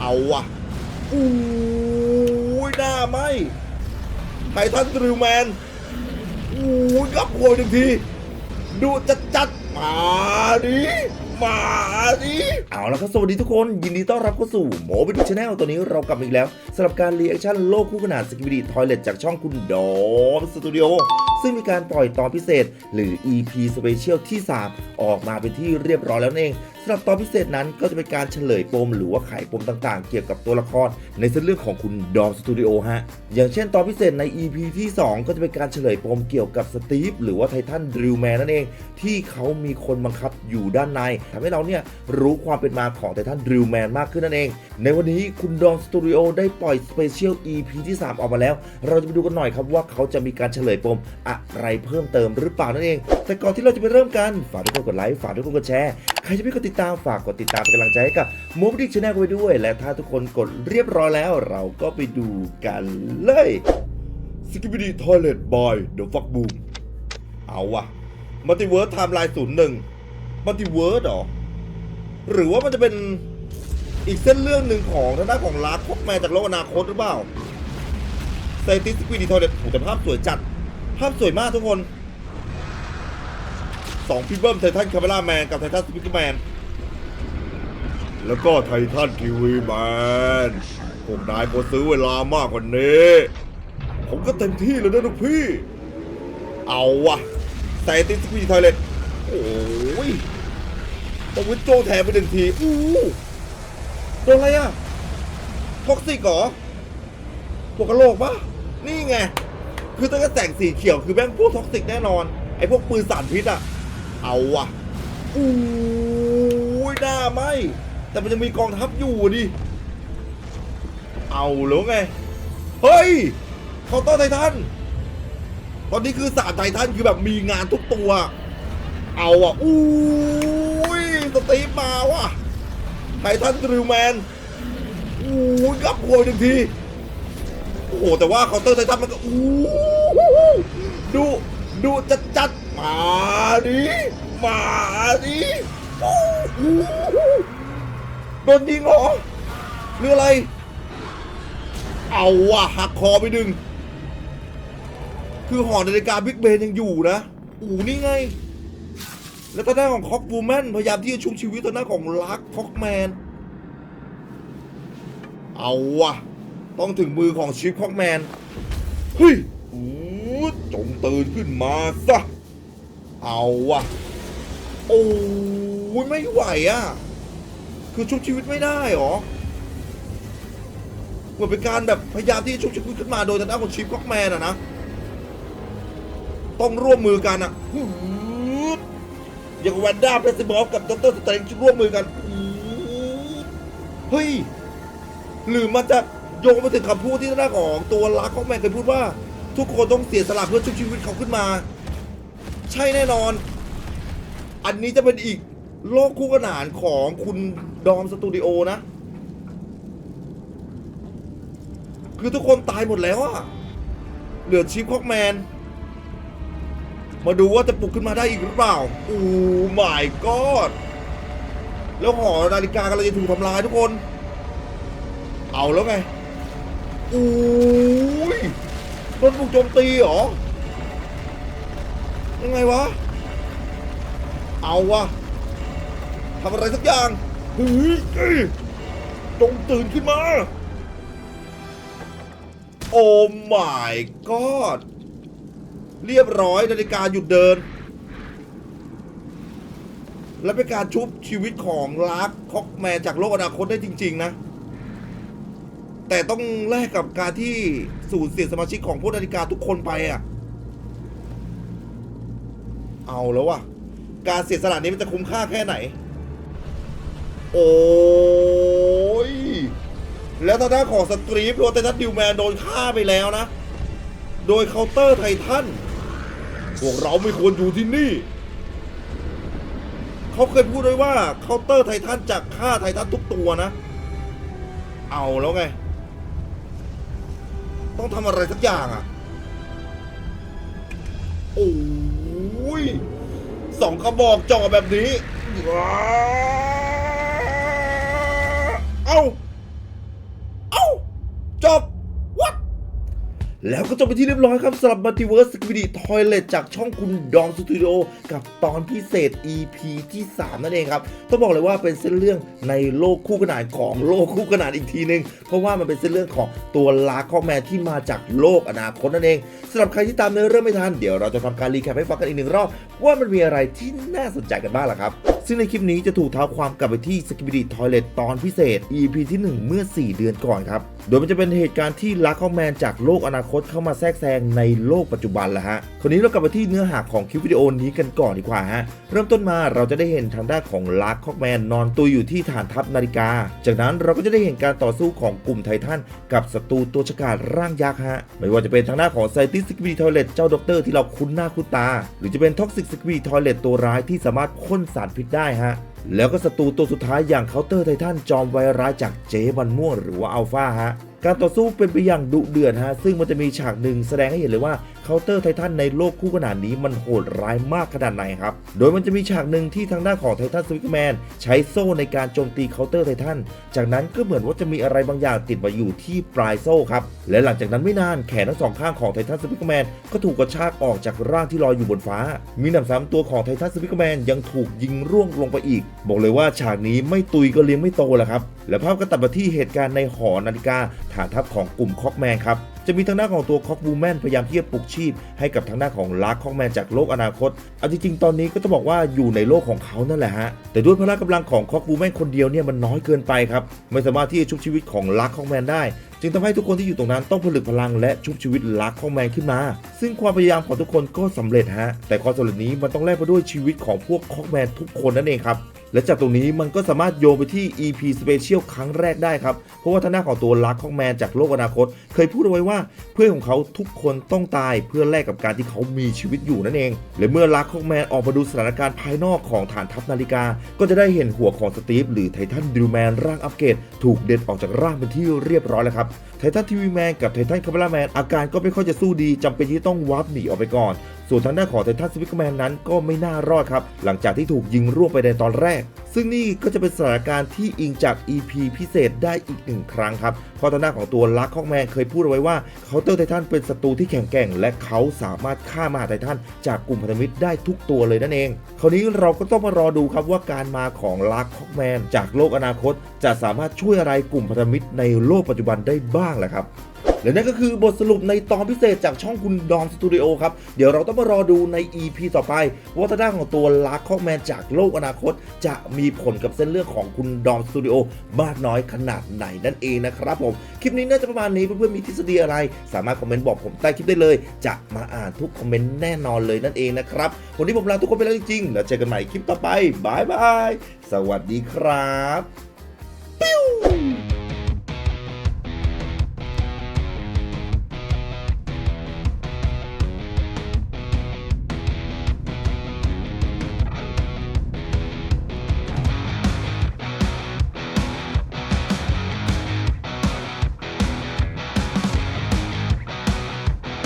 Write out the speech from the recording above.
เอาวะอู้ยหน้าไหมไททันดริวแมนอู้ยกับโวยหนึ่งที ดูจัดจัดมาดิ มาดิเอาละครับสวัสดีทุกคนยินดีต้อนรับเข้าสู่โมบิดิชแนลตัวนี้เรากลับมาอีกแล้วสำหรับการรีแอคชั่นโลกคู่ขนานสกิบิดีทอยเลตจากช่องคุณดอมสตูดิโอซึ่งมีการปล่อยตอนพิเศษ หรือ EP Special ที่ 3 ออกมาเป็นที่เรียบร้อยแล้วนั่นเองสำหรับตอนพิเศษนั้นก็จะเป็นการเฉลยปมหรือว่าไขปมต่างๆ เกี่ยวกับตัวละครในเส้นเรื่องของคุณดอมสตูดิโอฮะอย่างเช่นตอนพิเศษใน EP ที่ 2 ก็จะเป็นการเฉลยปมเกี่ยวกับสตีฟหรือว่าไททันดริวแมนนั่นเอง ที่เขามีคนบังคับอยู่ด้านในทำให้เราเนี่ยรู้ความเป็นมาของไททันดริวแมนมากขึ้นนั่นเอง ในวันนี้คุณดอมสตูดิโอได้ปล่อยสเปเชียล EP ที่ 3 ออกมาแล้ว เราจะไปดูกันหน่อยครับว่าเขาจะมีการเฉลยปมอะไรเพิ่มเติมหรือเปล่านั่นเอง แต่ก่อนที่เราจะไปเริ่มกัน ฝากทุกคนกดไลค์ฝากทุกคนกดแชร์ใครจะไม่กดติดตามฝากกดติดตามเป็นกำลังใจให้กับมูฟดิกชแนลไว้ด้วย และถ้าทุกคนกดเรียบร้อยแล้ว เราก็ไปดูกันเลยสกิบิดีทอยเลตบอยเดอะฟักบูมเอาวะมัลติเวิร์สไทม์ไลน์ศูนย์หนึ่ง มัลติเวิร์สหรอ หรือว่ามันจะเป็นอีกเส้นเรื่องหนึ่งของทางด้านของลาร์คพกแมนจากโลกอนาคตหรือเปล่าเซติสกิบิดีทอยเลตโอ้แต่ภาพสวยจัด ภาพสวยมากทุกคนสองพี่เบิ้มไททันคาเมล่าแมนกับไททันสปิกแมน แล้วก็ไททันทีวีแมนพวกนายควรซื้อเวลามากกว่านี้ ผมก็เต็มที่แล้วนะทุกพี่ เอาวะใส่ติสปีดทอยเลตโอ้ย ต้องวิโจแถมไปหนึ่งที อู้โดนอะไรอะท็อกซิกเหรอพวกกระโหลกปะนี่ไง คือตั้งแต่แสงสีเขียวคือแม่งพวกท็อกซิกแน่นอน ไอ้พวกปืนสารพิษอะ เอาวะอู้ยหน้าไหม แต่มันยังมีกองทัพอยู่ดิ เอาแล้วไง เฮ้ยเคาน์เตอร์ไททัน ตอนนี้คือสามไททันคือแบบมีงานทุกตัว เอาอะอู้ สตีฟมาว่ะไททันดริวแมนโอ้ยกับโวยหนึ่งที โอ้โห แต่ว่าเคาน์เตอร์ไททันมันก็อู้ดู ดูจัดจัดๆมาดิมาดิโอ้โหโดนยิงเหรอหรืออะไร เอาว่ะหักคอไปหนึ่งคือหอนาฬิกาบิ๊กเบนยังอยู่นะ อูนี่ไง แล้วตอนหน้าของคอกบูแมนพยายามที่จะชุบชีวิตตอนหน้าของลักคอกแมน เอาวะต้องถึงมือของชิปคอกแมน เฮ้ยจงตื่นขึ้นมาซะ เอาวะโอ้ยไม่ไหวอะ คือชุบชีวิตไม่ได้หรอเหมือนเป็นการแบบพยายามที่จะชุบชีวิตขึ้นมาโดยทางด้านของชิปคอกแมนอะนะ ต้องร่วมมือกันอะ อย่างแวนด้าเพรสซิบอฟกับดรสเตรนจ์ร่วมมือกันเฮ้ย หรือมันจะโยงมาถึงคำพูดที่ทางด้าของตัวรักของแมนเคยพูดว่า ทุกคนต้องเสียสละเพื่อชุบชีวิตเขาขึ้นมา ใช่แน่นอน อันนี้จะเป็นอีกโลกคู่ขนานของคุณดอมสตูดิโอนะ คือทุกคนตายหมดแล้วอะเหลือชิปคอกแมน มาดูว่าจะปลุกขึ้นมาได้อีกหรือเปล่าโอ้ my god แล้วหอนาฬิกากำลังจะถูกทำลายทุกคน เอาแล้วไงโอ้ยโดนปลุกโจมตีเหรอ ยังไงวะ เอาวะทำอะไรสักอย่างเฮ้ยเอ้ยจงตื่นขึ้นมา โอ้ my god เรียบร้อยนาฬิกาหยุดเดิน และเป็นการชุบชีวิตของลักคอกแมนจากโลกอนาคตได้จริง ๆ นะ แต่ต้องแลกกับการที่สูญเสียสมาชิกของพวกนาฬิกาทุกคนไปอะ เอาแล้ววะการเสียสละนี้มันจะคุ้มค่าแค่ไหน โอ้ยแล้วทางด้านของสตรีฟโรเตทัสดิวแมนโดนฆ่าไปแล้วนะ โดยเคาน์เตอร์ไททัน พวกเราไม่ควรอยู่ที่นี่ เขาเคยพูดไว้ว่าเคาน์เตอร์ไททันจะฆ่าไททันทุกตัวนะ เอาแล้วไง ต้องทำอะไรสักอย่างอะ โอ้ยสองกระบอกจ่อแบบนี้ว้า เอ้า แล้วก็จบไปที่เรียบร้อยครับสำหรับมัลติเวิร์สสกิบิดีทอยเลตจากช่องคุณดอมสตูดิโอกับตอนพิเศษ EP ที่ 3 นั่นเองครับ ต้องบอกเลยว่าเป็นเส้นเรื่องในโลกคู่ขนานของโลกคู่ขนานอีกทีนึง เพราะว่ามันเป็นเส้นเรื่องของตัวลาคอแมนที่มาจากโลกอนาคตนั่นเองสำหรับใครที่ตามเนื้อเรื่องไม่ทันเดี๋ยวเราจะทำการรีแคปให้ฟังกันอีกหนึ่งรอบว่ามันมีอะไรที่น่าสนใจกันบ้างล่ะครับซึ่งในคลิปนี้จะถูกเท้าความกลับไปที่สกิบิดีทอยเลตตอนพิเศษ EP ที่ 1 เมื่อ 4 เดือนก่อนครับโดยมันจะเป็นเหตุการณ์ที่ลักข้อแมนจากโลกอนาคตเข้ามาแทรกแซงในโลกปัจจุบันละฮะ คราวนี้เรากลับไปที่เนื้อหาของคลิปวิดีโอนี้กันก่อนดีกว่าฮะ เริ่มต้นมาเราจะได้เห็นทางด้านของลักข้อแมนนอนตุยอยู่ที่ฐานทัพนาฬิกา จากนั้นเราก็จะได้เห็นการต่อสู้ของกลุ่มไททันกับศัตรูตัวฉกาจร่างยักษ์ฮะ ไม่ว่าจะเป็นทางด้านของไซติสกิบิดีทอยเลตเจ้าด็อกเตอร์ที่เราคุ้นหน้าคุ้นตา หรือจะเป็นท็อกซิกสกิบิดีทอยเลตตัวร้ายที่สามารถพ่นสารพิษได้ฮะแล้วก็ศัตรูตัวสุดท้ายอย่างเคาน์เตอร์ไททันจอมไวร้ายจากเจ๊บันม่วงหรือว่าอัลฟาฮะ การต่อสู้เป็นไปอย่างดุเดือดฮะซึ่งมันจะมีฉากหนึ่งแสดงให้เห็นเลยว่าเคาน์เตอร์ไททันในโลกคู่ขนานนี้มันโหดร้ายมากขนาดไหนครับ โดยมันจะมีฉากหนึ่งที่ทางด้านของไททันสวิกแมนใช้โซ่ในการโจมตีเคาน์เตอร์ไททัน จากนั้นก็เหมือนว่าจะมีอะไรบางอย่างติดมาอยู่ที่ปลายโซ่ครับ และหลังจากนั้นไม่นานแขนทั้งสองข้างของไททันสวิกแมนก็ถูกกระชากออกจากร่างที่ลอยอยู่บนฟ้า มีหนำซ้ำตัวของไททันสวิกแมนยังถูกยิงร่วงลงไปอีก บอกเลยว่าฉากนี้ไม่ตุยก็เลี้ยงไม่โตแหละครับ และภาพก็ตัดมาที่เหตุการณ์ในหอนาฬิกาฐานทัพของกลุ่มคอกแมนครับจะมีทางด้านของตัวคอกบูแมนพยายามที่จะปลุกชีพ ให้กับทางด้านของลาร์คอกแมนจากโลกอนาคตเอาจริงๆตอนนี้ก็ต้องบอกว่าอยู่ในโลกของเขานั่นแหละฮะ แต่ด้วยพละกำลังของคอกบูแมนคนเดียวเนี่ยมันน้อยเกินไปครับ ไม่สามารถที่จะชุบชีวิตของลาร์คอกแมนได้ จึงทำให้ทุกคนที่อยู่ตรงนั้นต้องผลึกพลังและชุบชีวิตลักของแมนขึ้นมา ซึ่งความพยายามของทุกคนก็สำเร็จฮะ แต่ความสำเร็จนี้มันต้องแลกมาด้วยชีวิตของพวกคอกแมนทุกคนนั่นเองครับและจากตรงนี้มันก็สามารถโยงไปที่ EP Special ครั้งแรกได้ครับ เพราะว่าท่าหน้าของตัวลักของแมนจากโลกอนาคต เคยพูดเอาไว้ว่าเพื่อนของเขาทุกคนต้องตายเพื่อแลกกับการที่เขามีชีวิตอยู่นั่นเอง และเมื่อลักของแมนออกมาดูสถานการณ์ภายนอกของฐานทัพนาฬิกา ก็จะได้เห็นหัวของสตีฟหรือไททันดิวแมนร่างอัปเกรดถูกเด็ดออกจากร่างเป็นที่เรียบร้อยแล้วครับไททันทีวีแมนกับไททันคาเมล่าแมนอาการก็ไม่ค่อยจะสู้ดีจำเป็นที่ต้องวาร์ปหนีออกไปก่อนส่วนทางด้านของไททันสวิกแมนนั้นก็ไม่น่ารอดครับ หลังจากที่ถูกยิงร่วงไปในตอนแรก ซึ่งนี่ก็จะเป็นสถานการณ์ที่อิงจาก EP พิเศษได้อีกหนึ่งครั้งครับเพราะทางด้านของตัวลักคอกแมนเคยพูดเอาไว้ว่าเคาน์เตอร์ไททันเป็นศัตรูที่แข็งแกร่ง และเขาสามารถฆ่ามหาไททันจากกลุ่มพันธมิตรได้ทุกตัวเลยนั่นเอง คราวนี้เราก็ต้องมารอดูครับว่าการมาของลักคอกแมนจากโลกอนาคต จะสามารถช่วยอะไรกลุ่มพันธมิตรในโลกปัจจุบันได้บ้างแหละครับ และนั่นก็คือบทสรุปในตอนพิเศษจากช่องคุณดอมสตูดิโอครับ เดี๋ยวเราต้องมารอดูใน EP ต่อไป ว่าทางด้านของตัวลาร์คอแมนจากโลกอนาคต จะมีผลกับเส้นเรื่องของคุณดอมสตูดิโอมากน้อยขนาดไหนนั่นเองนะครับผม คลิปนี้น่าจะประมาณนี้เพื่อนๆมีทฤษฎีอะไร สามารถคอมเมนต์บอกผมใต้คลิปได้เลย จะมาอ่านทุกคอมเมนต์แน่นอนเลยนั่นเองนะครับวันนี้ผมลาทุกคนไปแล้วจริงๆแล้วเจอกันใหม่คลิปต่อไปบายบายสวัสดีครับ